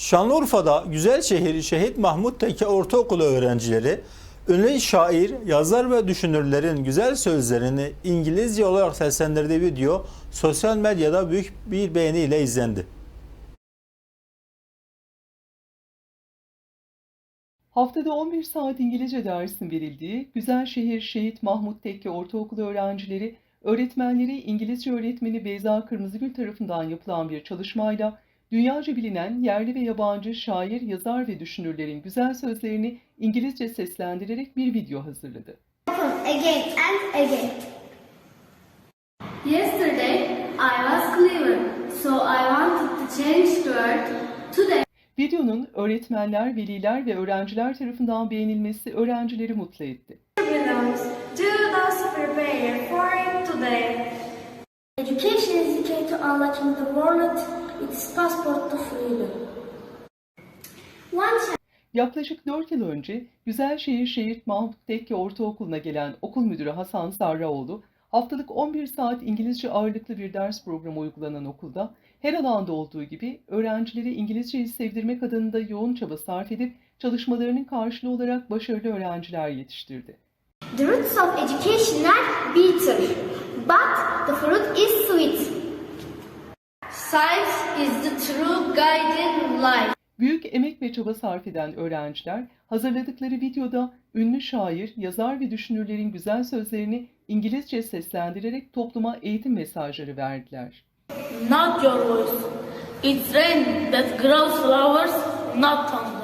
Şanlıurfa'da Güzelşehir Şehit Mahmut Teke Ortaokulu öğrencileri ünlü şair, yazar ve düşünürlerin güzel sözlerini İngilizce olarak seslendirdiği video sosyal medyada büyük bir beğeniyle izlendi. Haftada 11 saat İngilizce dersin verildiği Güzelşehir Şehit Mahmut Tekke Ortaokulu öğrencileri, öğretmenleri İngilizce öğretmeni Beyza Kırmızıgül tarafından yapılan bir çalışmayla dünyaca bilinen yerli ve yabancı şair, yazar ve düşünürlerin güzel sözlerini İngilizce seslendirerek bir video hazırladı. again and again. Yesterday I was clever, so I wanted to change the word. Today Videonun öğretmenler, veliler ve öğrenciler tarafından beğenilmesi öğrencileri mutlu etti. Education is the key to unlocking the world. It is passport to freedom. One Yaklaşık 4 yıl önce Güzelşehir Şehit Mahmut Tekke Ortaokulu'na gelen okul müdürü Hasan Sarraoğlu, haftalık 11 saat İngilizce ağırlıklı bir ders programı uygulanan okulda, her alanda olduğu gibi öğrencileri İngilizceyi sevdirmek adına da yoğun çaba sarf edip çalışmalarının karşılığı olarak başarılı öğrenciler yetiştirdi. The roots of education are bitter, but the fruit is sweet. Science is the true guiding light. Büyük emek ve çaba sarf eden öğrenciler hazırladıkları videoda ünlü şair, yazar ve düşünürlerin güzel sözlerini İngilizce seslendirerek topluma eğitim mesajları verdiler. not your voice. It's rain that grows flowers, not thunder.